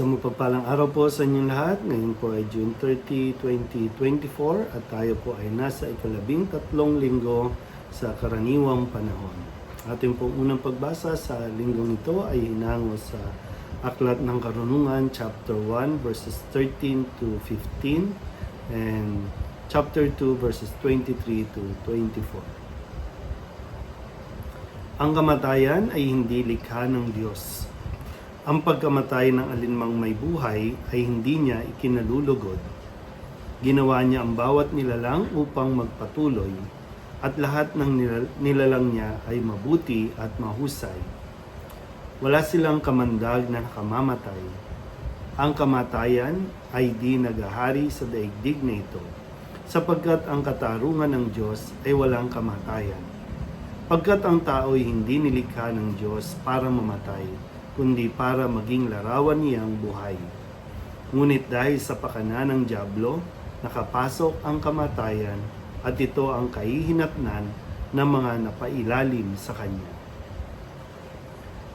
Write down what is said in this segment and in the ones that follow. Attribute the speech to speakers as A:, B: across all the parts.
A: Sa mapagpalang araw po sa inyong lahat. Ngayon po ay June 30, 2024 at tayo po ay nasa ikalabing tatlong linggo sa karaniwang panahon. Ating pong unang pagbasa sa linggong ito ay hinango sa Aklat ng Karunungan chapter 1 verses 13 to 15 and chapter 2 verses 23 to 24. Ang kamatayan ay hindi likha ng Diyos. Ang pagkamatay ng alinmang may buhay ay hindi niya ikinalulugod. Ginawa niya ang bawat nilalang upang magpatuloy at lahat ng nilal- nilalang niya ay mabuti at mahusay. Wala silang kamandag na nakamamatay. Ang kamatayan ay di nagahari sa daigdig na ito, sapagkat ang katarungan ng Diyos ay walang kamatayan. Pagkat ang tao ay hindi nilikha ng Diyos para mamatay, kundi para maging larawan niyang buhay. Ngunit dahil sa pakanan ng Diablo, nakapasok ang kamatayan at ito ang kahihinatnan ng mga napailalim sa Kanya.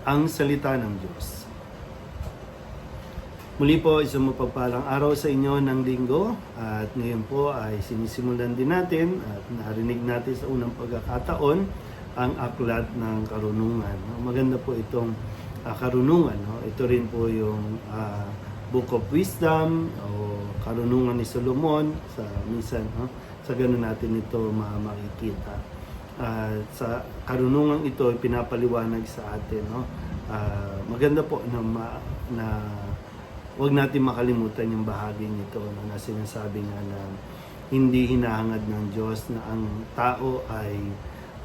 A: Ang Salita ng Diyos. Muli po, isang mapagpalang araw sa inyo ng linggo at ngayon po ay sinisimulan din natin at narinig natin sa unang pagkakataon ang aklat ng karunungan. Maganda po itong ah, karunungan. No? Ito rin po yung ah, Book of Wisdom o karunungan ni Solomon sa minsan no? sa ganun natin ito ma- makikita. At sa karunungan ito ay pinapaliwanag sa atin no. Ah, maganda po na ma- na Huwag natin makalimutan yung bahagi nito no, na sinasabi nga na hindi hinahangad ng Diyos na ang tao ay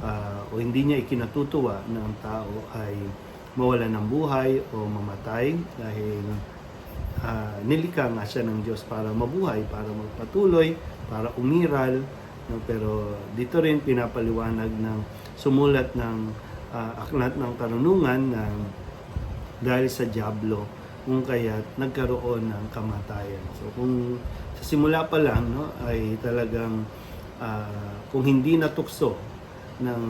A: ah, o hindi niya ikinatutuwa na ang tao ay mawala ng buhay o mamatay dahil ah, nilikha nga siya ng Diyos para mabuhay, para magpatuloy, para umiral. No? Pero dito rin pinapaliwanag ng sumulat ng ah, aklat ng karunungan na dahil sa Diablo kung kaya't nagkaroon ng kamatayan. So kung sa simula pa lang no ay talagang ah, kung hindi natukso ng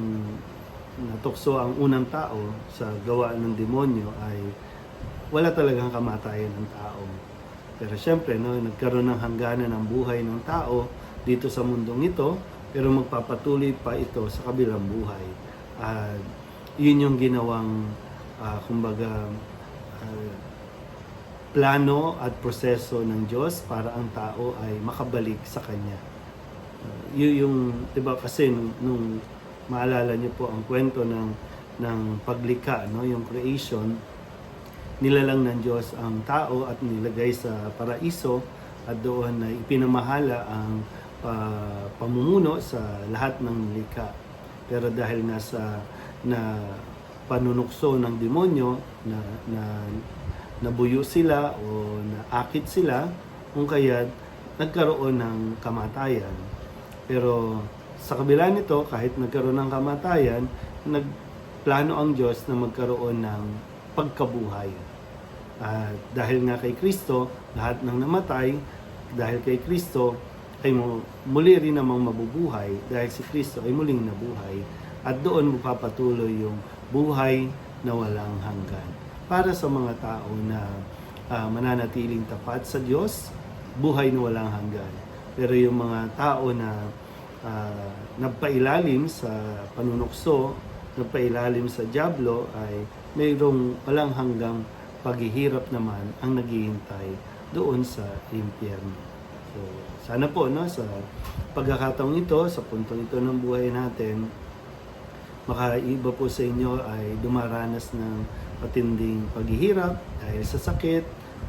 A: natukso ang unang tao sa gawa ng demonyo ay wala talagang kamatayan ng tao. Pero syempre no nagkaroon ng hangganan ng buhay ng tao dito sa mundong ito pero magpapatuloy pa ito sa kabilang buhay. At yun yung ginawang ah, kumbaga ah, plano at proseso ng Diyos para ang tao ay makabalik sa Kanya. Uh, yun yung, di ba kasi nung, nung maalala niyo po ang kwento ng, ng paglikha, no? yung creation, nilalang ng Diyos ang tao at nilagay sa paraiso at doon ay ipinamahala ang ah, pamumuno sa lahat ng likha. Pero dahil nga sa na panunukso ng demonyo na, na nabuyo sila o naakit sila kung kaya nagkaroon ng kamatayan. Pero sa kabila nito, kahit nagkaroon ng kamatayan, nagplano ang Diyos na magkaroon ng pagkabuhay. At dahil nga kay Kristo, lahat ng namatay, dahil kay Kristo, ay mu- muli rin namang mabubuhay dahil si Kristo ay muling nabuhay. At doon magpapatuloy yung buhay na walang hanggan para sa mga tao na ah, mananatiling tapat sa Diyos, buhay na walang hanggan. Pero yung mga tao na ah, nagpailalim sa panunukso, nagpailalim sa Diablo ay mayroong walang hanggang paghihirap naman ang naghihintay doon sa impyerno. So, sana po no sa pagkakataong ito, sa puntong ito ng buhay natin, makaiba po sa inyo ay dumaranas ng matinding paghihirap dahil sa sakit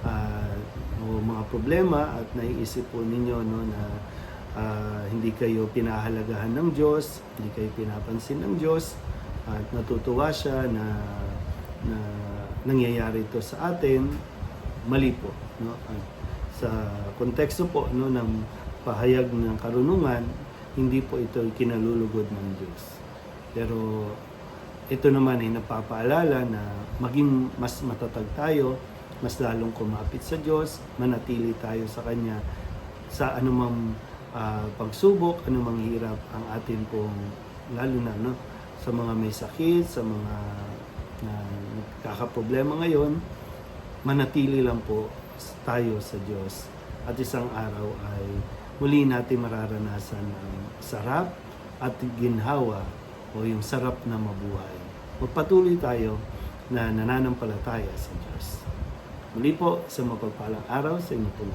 A: ah, o mga problema at naiisip po ninyo no, na ah, hindi kayo pinahalagahan ng Diyos, hindi kayo pinapansin ng Diyos at natutuwa siya na, na nangyayari ito sa atin, mali po. No? At sa konteksto po no, ng pahayag ng karunungan, hindi po ito kinalulugod ng Diyos. Pero ito naman ay napapaalala na maging mas matatag tayo, mas lalong kumapit sa Diyos, manatili tayo sa Kanya sa anumang ah, pagsubok, anumang hirap ang atin pong lalo na no, sa mga may sakit, sa mga na nagkakaproblema ngayon, manatili lang po tayo sa Diyos at isang araw ay muli natin mararanasan ang sarap at ginhawa o yung sarap na mabuhay. Magpatuloy tayo na nananampalataya sa Diyos. Muli po sa mapagpalang araw sa inyo po.